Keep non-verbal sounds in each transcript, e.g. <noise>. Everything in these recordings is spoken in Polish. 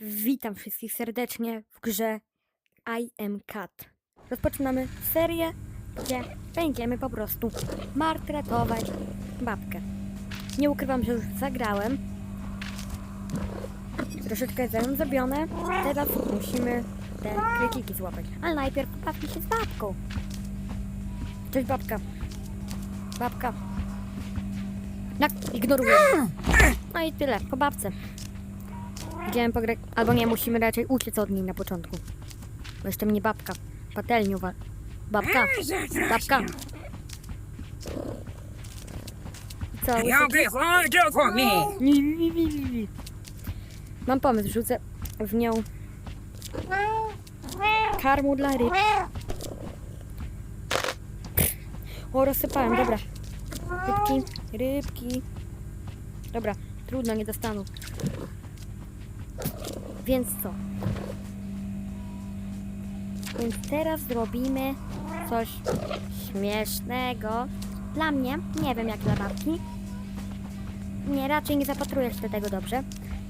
Witam wszystkich serdecznie w grze I am Cat. Rozpoczynamy serię, gdzie będziemy po prostu martretować babkę. Nie ukrywam, że już zagrałem. Troszeczkę jest zrobione. Teraz musimy te klikiki złapać. Ale najpierw pobawmy się z babką. Cześć babka. Babka. Jak ignoruję. No i tyle, po babce. Idziemy pograć, albo nie, musimy raczej uciec od niej na początku. Bo jeszcze mnie babka, patelniowa. Babka, babka. I Co? Ja wychodzę po mnie. Ni, ni, ni, ni, ni. Mam pomysł, rzucę w nią karmu dla ryb. O, rozsypałem, dobra. Rybki, rybki. Dobra, trudno, nie dostaną. Więc co? Więc teraz zrobimy coś śmiesznego. Dla mnie, nie wiem jak dla babki. Nie, raczej nie zapatruję się do tego dobrze.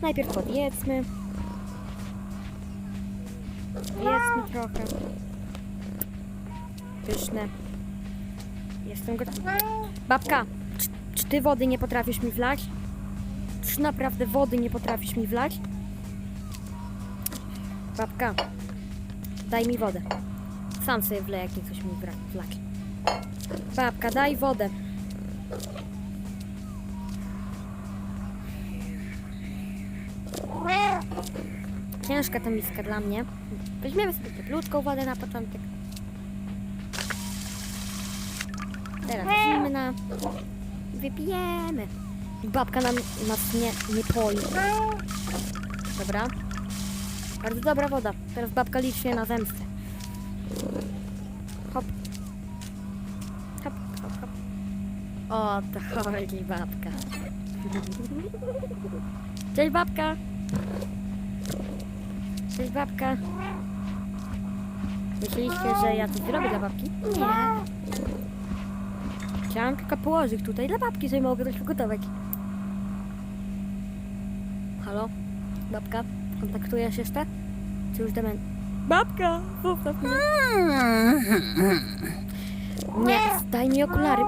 Najpierw podjedzmy. Jedzmy trochę. Pyszne. Jestem gotowa. Babka, czy, czy ty wody nie potrafisz mi wlać? Czy naprawdę wody nie potrafisz mi wlać? Babka, daj mi wodę. Sam sobie wleję, jak coś mi wra- wlać. Babka, daj wodę. Ciężka ta miska dla mnie. Weźmiemy sobie cieplutką wodę na początek. Teraz zimna. Wypijemy. Babka nam, nas nie, nie poi. Dobra. Bardzo dobra woda. Teraz babka liczy się na zemstę. Hop. Hop, hop, hop. O, to chodzi babka. Cześć babka. Cześć babka. Myśleliście, że ja coś zrobię dla babki? Nie. Chciałam tylko położyć tutaj dla babki, żeby mogę coś przygotować. Halo? Babka? Kontaktujesz jeszcze? Czy już demen... Babka! Zostaw mnie. Nie, daj mi okulary.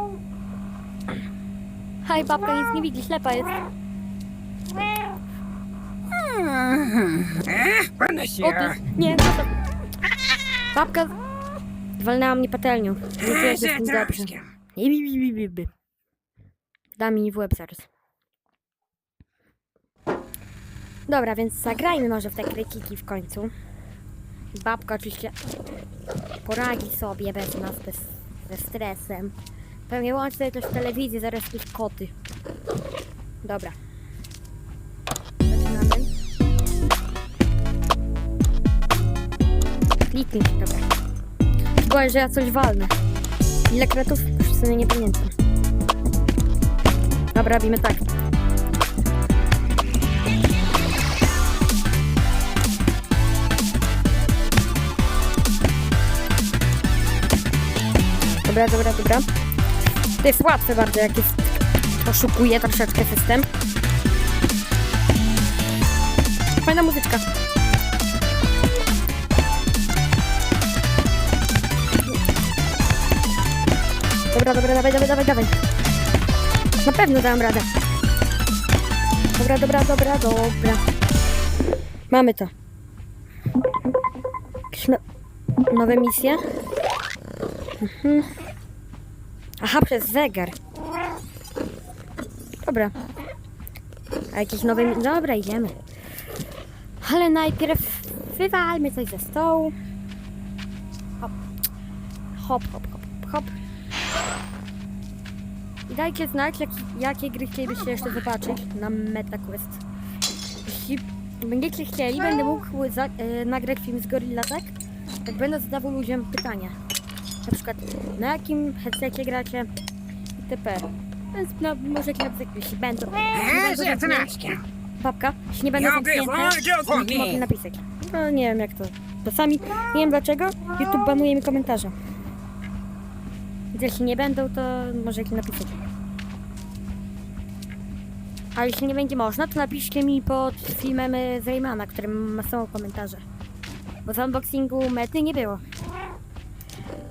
Haj, babka nic nie widzi, ślepa jest. Pana O, się. ty... Nie, zostaw. Babka... Walnęła mnie patelnią. Nie czuję się z tym dobrze. Nie, bi, bi, bi, bi, bi. Da mi w łeb zaraz. Dobra, więc zagrajmy może w te krykiki w końcu. Babka oczywiście poradzi sobie bez nas, bez, ze stresem. Pewnie łączy sobie też telewizję, zaraz jakieś koty. Dobra. Zaczynamy. Kliknij, dobra. Boję, że ja coś walnę. Ile kretów? Już w sumie nie pamiętam. Dobra, robimy tak. Dobra, dobra, dobra. To jest łatwe bardzo, jak jest... Oszukuje troszeczkę system. Fajna muzyczka. Dobra, dobra, dawaj, dawaj, dawaj, dawaj. Na pewno dam radę. Dobra, dobra, dobra, dobra. Mamy to. Jakieś no... nowe misje? Mhm. Aha, przez zegar. Dobra. A jakieś nowe... Dobra, idziemy. Ale najpierw wywalmy coś ze stołu. Hop. Hop, hop, hop, hop. I dajcie znać, jak, jakie gry chcielibyście jeszcze zobaczyć na MetaQuest. Jeśli będziecie chcieli, będę mógł za, e, nagrać film z Gorilla, tak? Jak będę zadawał ludziom pytania. Na przykład, na jakim headsetie gracie itp. Więc no, możecie napisać, jeśli będą, jeśli będą zamknięte, babka, jeśli nie będą Ja zamknięte, to mogę napisać. No nie wiem jak to. Czasami, nie wiem dlaczego, YouTube banuje mi komentarze. Więc jeśli nie będą, to możecie napisać. A jeśli nie będzie można, to napiszcie mi pod filmem y, z Raymana, który ma są komentarze. Bo w unboxingu mety nie było.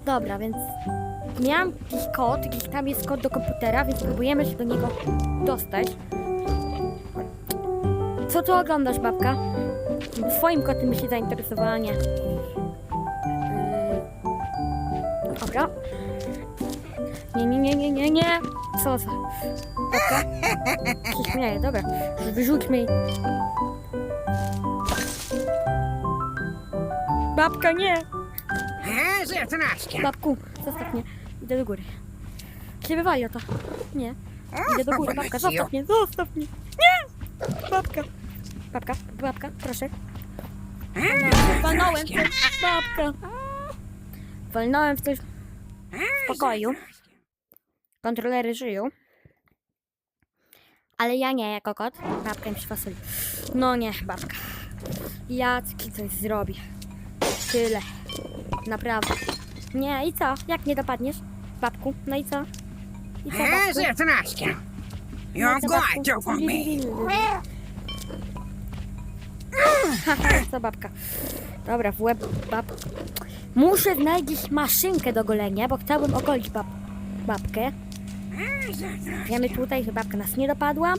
Dobra, więc miałam jakiś kod, jakiś tam jest kod do komputera, więc próbujemy się do niego dostać. Co tu oglądasz, babka? Twoim kotem się zainteresowała, nie. Yy, Dobra. Nie, nie, nie, nie, nie, nie. Co za... Babka? Się śmieje, dobra. Wyrzućmy jej. Babka, nie! A, zatraszkę. Babku, zostaw mnie. Idę do góry. Się wywali o to. Nie. Idę do góry. Babka, zostaw mnie, zostaw mnie. Nie! Babka. Babka, babka, proszę. Walnąłem coś. Babka. Walnąłem w coś. W pokoju. Kontrolery żyją. Ale ja nie, jako kot. Babka mi przywasili. No nie, babka. Jacki coś zrobi. Tyle. Naprawdę. Nie, i co? Jak nie dopadniesz? Babku, no i co? I co, babku? Here's your thrashing. You're going to for me. Co babka? Dobra, w łeb bab. Muszę znaleźć maszynkę do golenia, bo chciałbym ogolić bab babkę. Here's your Wiemy tutaj, że babka nas nie dopadła.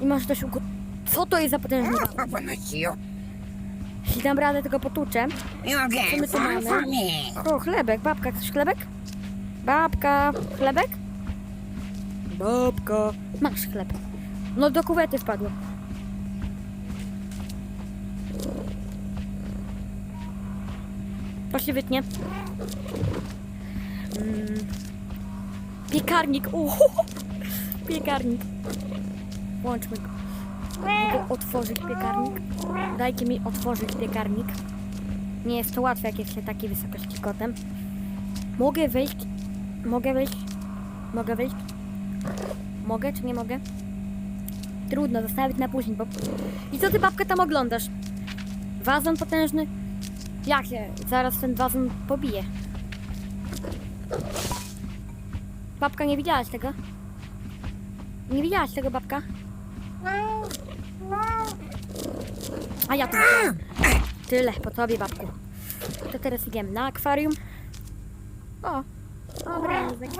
I może coś ugo... Co to jest za potężny. Jeśli dam radę, tego potłuczę. You're my tu for, mamy? me. O, chlebek, babka, chcesz chlebek? Babka, chlebek? Babka. Masz chleb. No do kuwety wpadło. To się wytnie. Mm. Piekarnik. Uhu. <laughs> Piekarnik. Włączmy go. Mogę otworzyć piekarnik? Dajcie mi otworzyć piekarnik. Nie jest to łatwe, jak jest się takiej wysokości kotem. Mogę wejść? Mogę wejść? Mogę wejść? Mogę czy nie mogę? Trudno, zostawić na później, bo... I co ty, babka, tam oglądasz? Wazon potężny? Jak się? Zaraz ten wazon pobije. Babka, nie widziałaś tego? Nie widziałaś tego, babka? A ja tu. Tyle po tobie, babku. To teraz idziemy na akwarium. O, obrazek.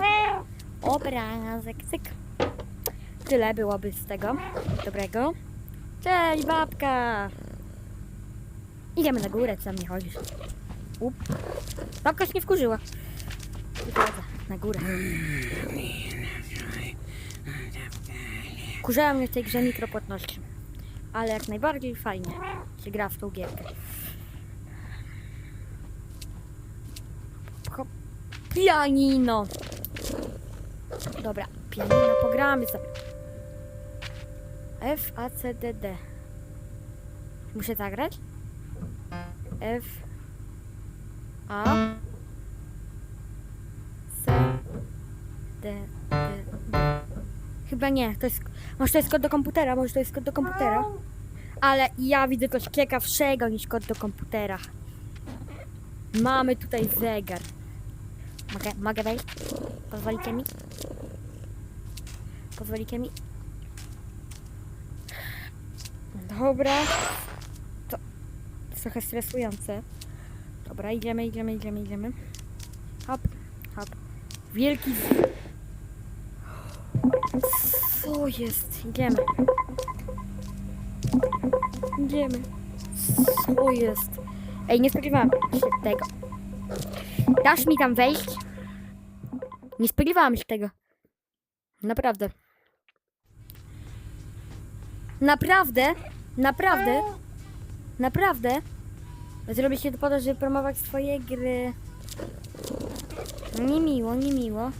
Obrazek, cyk. Tyle byłoby z tego dobrego. Cześć, babka! Idziemy na górę, co mnie chodzisz? Up. Babka się nie wkurzyła. Wychodzę na górę. Wkurzała mnie w tej grze mikropłatności. Ale jak najbardziej fajnie się gra w tą gierkę. Pianino! Dobra, pianino pogramy sobie. F, A, C, D, D. Muszę zagrać? F, A, C, D. Chyba nie, to jest... Może to jest kod do komputera, może to jest kod do komputera. Ale ja widzę coś ciekawszego niż kod do komputera. Mamy tutaj zegar. Mogę, mogę wejść? Pozwolicie mi? Pozwolicie mi? Dobra. To jest trochę stresujące. Dobra, idziemy, idziemy, idziemy, idziemy. Hop, hop. Wielki... Co jest? Idziemy. Idziemy. Co jest? Ej, nie spodziewałam się tego. Dasz mi tam wejść? Nie spodziewałam się tego. Naprawdę. Naprawdę, naprawdę, naprawdę zrobię się to po to, żeby promować swoje gry. Niemiło, niemiło.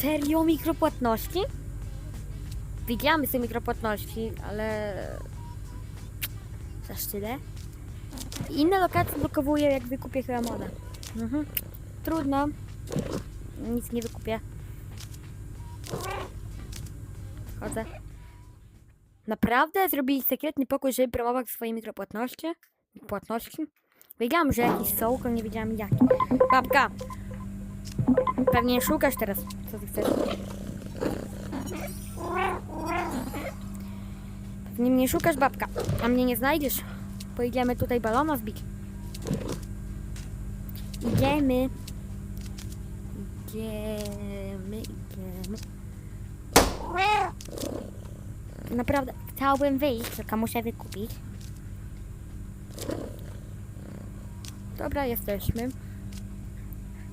Serio mikropłatności? Widziałam te mikropłatności, ale... Za tyle. Inne lokacje blokowuje, jak wykupię chyba modę. Mhm. Trudno. Nic nie wykupię. Chodzę. Naprawdę zrobili sekretny pokój, żeby promować swoje mikropłatności? Płatności? Wiedziałam, że jakieś są, tylko nie wiedziałam jaki. Babka! Pewnie szukasz teraz, co ty chcesz. Nie mnie szukasz, babka, a mnie nie znajdziesz. Pojedziemy tutaj balona zbić. Idziemy. Idziemy, idziemy. Naprawdę, chciałbym wyjść, tylko muszę wykupić. Dobra, jesteśmy.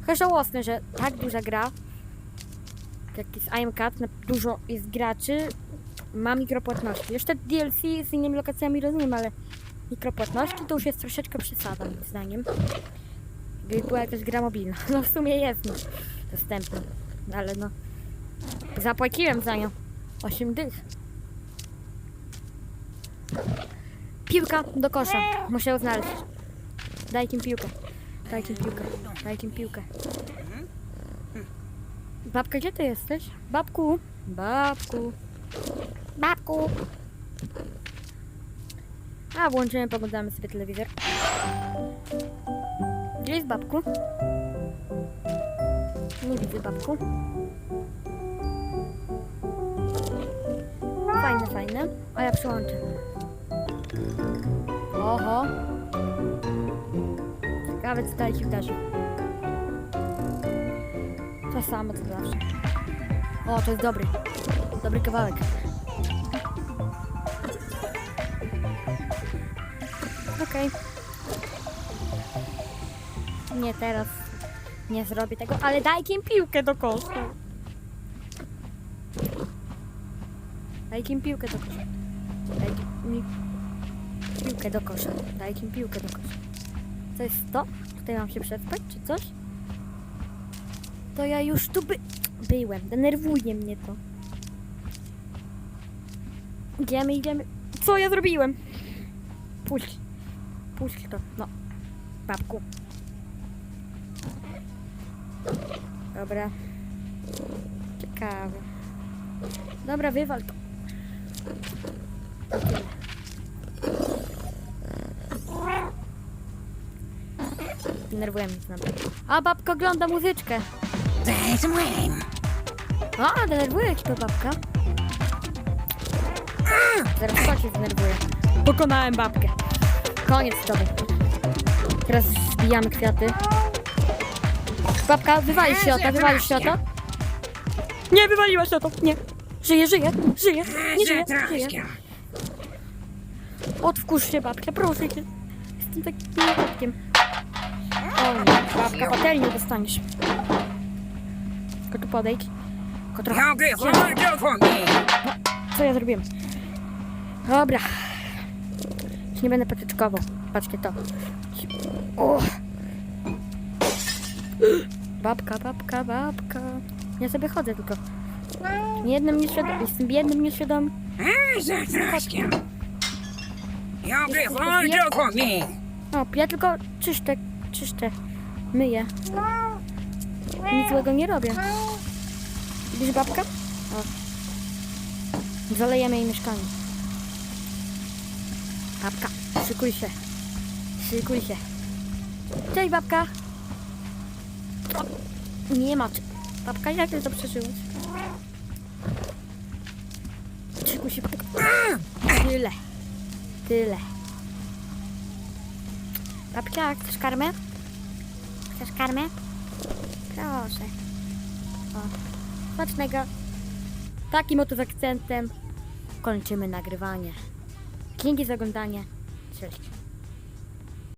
Trochę żałosne, że tak duża gra, jak jest IMCAT, dużo jest graczy, ma mikropłatności. Jeszcze DLC z innymi lokacjami rozumiem, ale mikropłatności to już jest troszeczkę przesada, moim zdaniem. Gdyby była jakaś gra mobilna. <laughs> No w sumie jest no, dostępna, ale no. Zapłaciłem za nią 8 dych. Piłka do kosza. Muszę ją znaleźć. Dajcie mi piłkę. Dajcie piłkę. Dajcie piłkę. Babka, gdzie ty jesteś? Babku. Babku. Babku. A, włączymy, poglądamy sobie telewizor. Gdzie jest babku? Nie widzę babku. Fajne, fajne. A ja przyłączę. Oho. Co dalej się wydarzy. To samo, co zawsze. O, to jest dobry. Dobry kawałek. Okej. Nie teraz. Nie zrobię tego, ale dajcie mi piłkę do kosza. Dajcie mi piłkę do kosza. Dajcie mi piłkę do kosza. Dajcie mi piłkę do kosza. Co jest to? Tutaj mam się przespać, czy coś? To ja już tu by... byłem. Denerwuje mnie to. Idziemy, idziemy. Co ja zrobiłem? Puść. Puść to. No. Babku. Dobra. Ciekawe. Dobra, wywal to. Tyle. Denerwuje mnie naprawdę. A babka ogląda muzyczkę. A, denerwuje cię to babka. Zaraz to się zdenerwuje. Pokonałem babkę. Koniec z tobą. Teraz zbijamy kwiaty. Babka, wywalisz się o to, wywalisz się o to. Nie, wywaliłaś o to, nie. Żyje, żyje, żyje, nie żyje, żyje. Odwkurz się babkę, proszę cię. Jestem takim babkiem. O nie, babka, patelnię dostaniesz. Tylko tu podejdź. Tylko trochę. Co ja zrobiłem? Dobra. Już nie będę patyczkował. Patrzcie to. O. Babka, babka, babka. Ja sobie chodzę tylko. Jednym nieświadomym. Jestem biednym nieświadomym. A, för för mig. O, ja tylko czyszczę, czyszczę. Myję. Nic złego nie robię. Widzisz babka? O. Zalejemy jej mieszkanie. Babka, szykuj się. Szykuj się. Cześć babka. O, nie ma. Babka, jak ty to przeżyłeś? Szykuj się babka. Tyle. Tyle. Babcia, chcesz karmę? Chcesz karmę? Proszę. O, smacznego. Takim oto akcentem kończymy nagrywanie. Dzięki za oglądanie. Cześć.